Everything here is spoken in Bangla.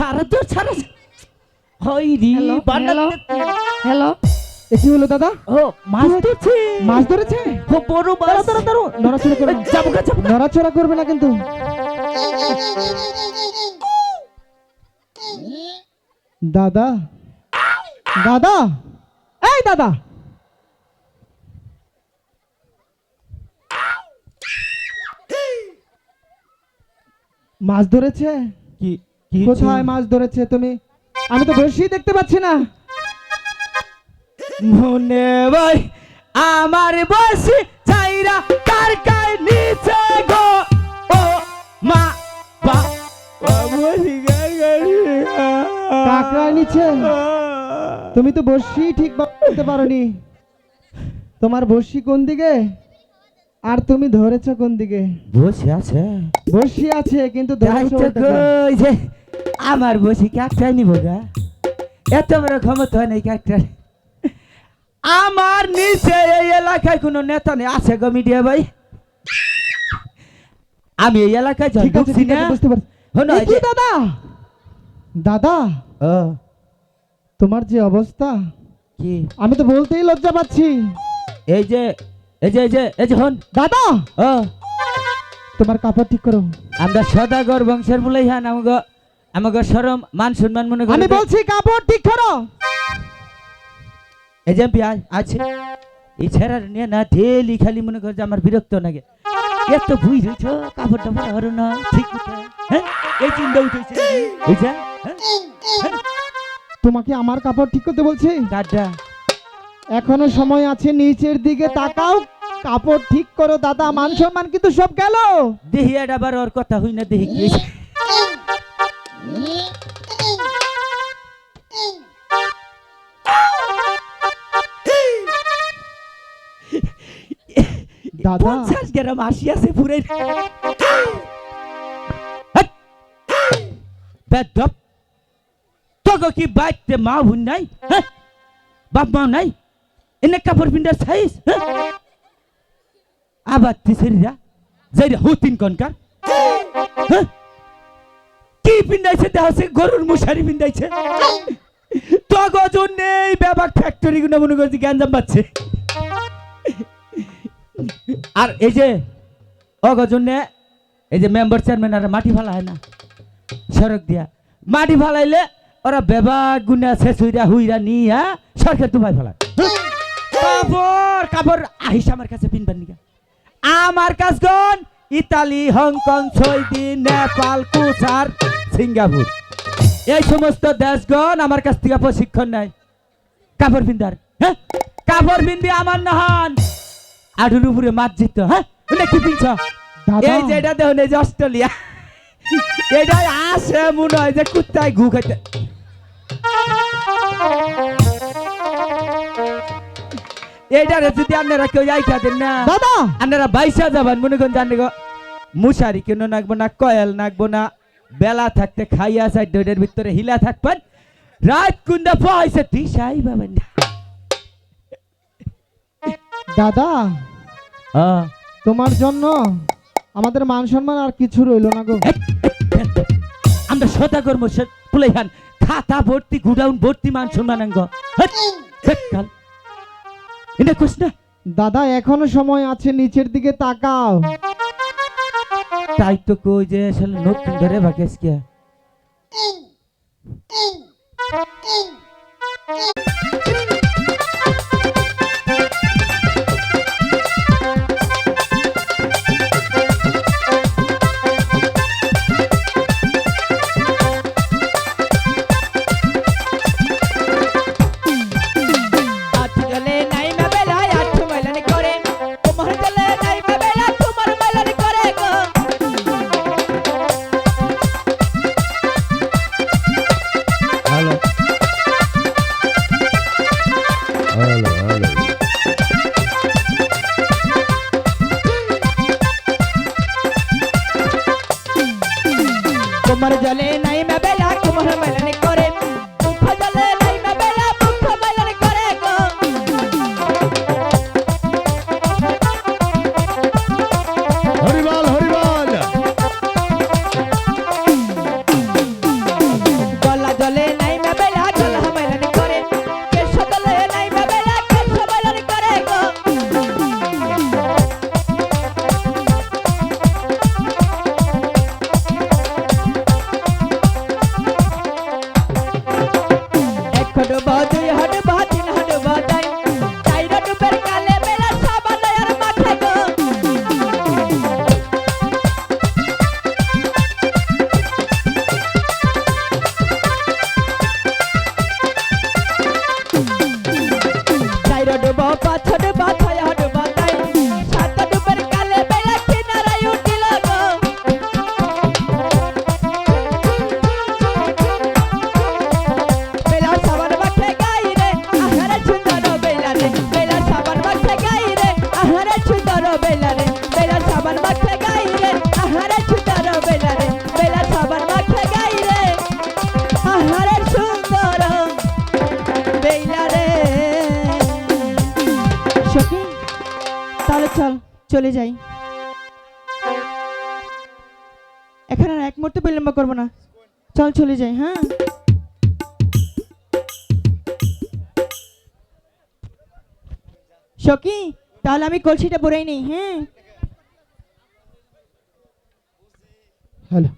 ছাড়া তো ছাড়া। হই রি হ্যালো, কি হলো দাদা? ও মাছ ধরছে। মাছ ধরেছে? ও বড় দাঁড়াও দাঁড়াও দাঁড়াও নড়াচড়া করবে না। যাব গা, যাব গা। নড়াচড়া করবে না কিন্তু। দাদা দাদা এই দাদা। মাছ ধরেছে? কি? কোথায় মাছ ধরেছে তুমি? আমি তো বসেই দেখতে পাচ্ছি না। মনে ভাই আমার বসি চাইরা তার কাই নিচে গো। ও মা বা বসি কাকড়ায় নিচে? তুমি তো বসি ঠিক করতে পারোনি। তোমার বসি কোন দিকে? আর তুমি ধরেছো কোন দিকে? বসে আছে। বসে আছে কিন্তু যে আমার বসি কাকটাই নিব গা? এত বড় ক্ষমতা নাই কাকটার আমার নিচে এই এলাকায় কোনো নেতা নেই। আছে গো মিডিয়া ভাই। আমি এই এলাকায় ঠিক আছে ঠিক বুঝতে পারছি। কি দাদা! দাদা! তোমার যে অবস্থা? কি? আমি তো বলতেই লজ্জা পাচ্ছি। এই যে এই যে এই যে এই যে হন। দাদা! ও। তোমার কাপড় ঠিক করো। আমরা সদাগর বংশের বলেই হ্যাঁ আমাকে আমাকে সরম মান সম্মান মনে করি। আমি বলছি কাপড় ঠিক করো। এই যে পেঁয়াজ আছে। এই ছেড়া নিয়ে না ডেলি খালি মনে করে যে আমার বিরক্ত লাগে। এত ভুই রয়েছ কাপড় টাপড় হরো না ঠিক হ্যাঁ? এই চিন্তা উঠেছে। বুঝছে? হ্যাঁ? তোমাকে আমার কাপড় ঠিক করতে বলছি? কাঠটা এখনও সময় আছে নিচের দিকে তাকাও। কাপড় ঠিক করো দাদা মান সম্মান কিন্তু সব গেল। দেহি আবার ওর কথা হই না দেহি কি? দাদা। পঞ্চাশ গ্রাম আশি আছে পুরে। তোকে কি বাইতে মা বোন নাই? হ্যাঁ? বাপ মা নাই? এনে কাপড় পিন্ডার সাইজ আবার তিসেরিরা যাইরা হুতিন কনকার হ্যাঁ? কি পিন্ডাইছে দেখাচ্ছে গরুর মশারি পিন্ডাইছে তগো জন্য এই ব্যাপার ফ্যাক্টরি গুলো মনে করছি গ্যাঞ্জাম পাচ্ছে। আর এই যে অগজনে এই যে মেম্বার চেয়ারম্যান আর মাটি ফালা হয় না, সড়ক দিয়া। মাটি ফালাইলে ওরা বেবা গুনা শেষুইরা হুইরা নিয়া সরকার তোমায় ফেলায়। কাপড় কাপড় আহিস আমার কাছে পিনবার নিকা আমার কাজ গন Italy Hong Kong Saudi Nepal Kutcher Singapore. এই সমস্ত দেশগণ আমার কাছ থেকে প্রশিক্ষণ নেয়। কাপড় পিন্দার হ্যাঁ? কাপড় পিনবি আমার নহন আঠুর উপরে মাছ জিত হ্যাঁ? কি পিনছ? এই যে এটা দেখুন এই যে অস্ট্রেলিয়া। এটাই আসে মনে হয় যে কুত্তায় ঘু খাইতে। এইটারে যদি আপনারা কেউ যাই খাতেন না দাদা আপনারা বাইসা যাবেন মনে করেন জানি গো মুশারি কেন নাকবো না কয়েল নাকবো না বেলা থাকতে খাইয়া সাইড ডোডের ভিতরে হিলা থাকবেন। রাত কুন্দা পয়সা দিশাই পাবেন না। দাদা তোমার জন্য আমাদের মান সম্মান আর কিছু রইল না গো। আমরা সদা কর্ম পুলাইহান খাতা ভর্তি গুডাউন ভর্তি মান সম্মানাঙ্গ কাল। এটা কোস না দাদা এখনও সময় আছে নিচের দিকে তাকাও। তাই তো কই যে আসলে নতুন ধরে ভাগেস কে তোমার জলে নাই মা বেলা তোমার মাইলানি এখন বাজে হাট আহারে সুন্দর বেলা রে, বেলা সাবান মাখে গাই রে, আহারে সুন্দর বেলা রে, বেলা সাবান মাখে গাই রে। আহারে সুন্দর বেলা রে। সখী চল, চলে যাই। এখানে এক মুহূর্ত বিলম্ব করব না। চল, চলে যাই হ্যাঁ? সখী তাহলে আমি কলসিটা পরেই নেই হ্যাঁ? হ্যালো।